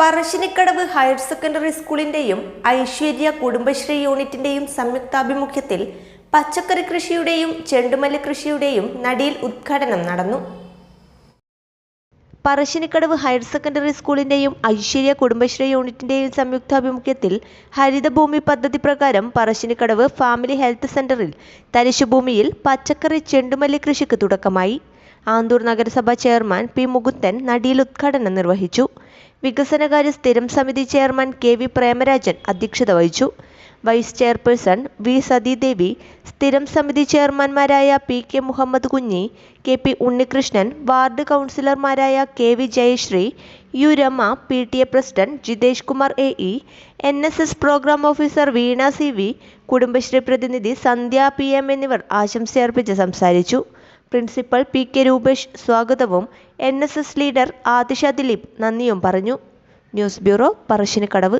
Parassinikkadavu higher secondary സ്കൂളിന്റെയും ഐശ്വര്യ കുടുംബശ്രീ യൂണിറ്റിന്റെയും സംയുക്താഭിമുഖ്യത്തിൽ പച്ചക്കറി കൃഷിയുടെയും ചെണ്ടുമല്ലി കൃഷിയുടെയും നടിയിൽ ഉദ്ഘാടനം നടന്നു. പറശ്ശിനിക്കടവ് ഹയർ സെക്കൻഡറി സ്കൂളിന്റെയും ഐശ്വര്യ കുടുംബശ്രീ യൂണിറ്റിന്റെയും സംയുക്താഭിമുഖ്യത്തിൽ ഹരിതഭൂമി പദ്ധതി പ്രകാരം പറശ്ശിനിക്കടവ് ഫാമിലി ഹെൽത്ത് സെന്ററിൽ തരിശുഭൂമിയിൽ പച്ചക്കറി ചെണ്ടുമല്ലി കൃഷിക്ക് തുടക്കമായി. ആന്തൂർ നഗരസഭാ ചെയർമാൻ പി മുകുന്ദൻ നടിയിൽ ഉദ്ഘാടനം നിർവഹിച്ചു. വികസനകാര്യ സ്ഥിരം സമിതി ചെയർമാൻ കെ വി പ്രേമരാജൻ അധ്യക്ഷത വഹിച്ചു. വൈസ് ചെയർപേഴ്സൺ വി സതീദേവി സ്ഥിരം സമിതി ചെയർമാൻമാരായ P K Muhammad Kunhi K P Unnikrishnan ward കൗൺസിലർമാരായ K V Jayasree U Rama P T A president Jithesh Kumar A E N S S programme officer Veena C V Kudumbashree പ്രതിനിധി Sandhya P M എന്നിവർ ആശംസയർപ്പിച്ച് സംസാരിച്ചു. Principal P K Rupesh സ്വാഗതവും N S S leader Athisha Dileep നന്ദിയും പറഞ്ഞു. News bureau Parassinikkadavu.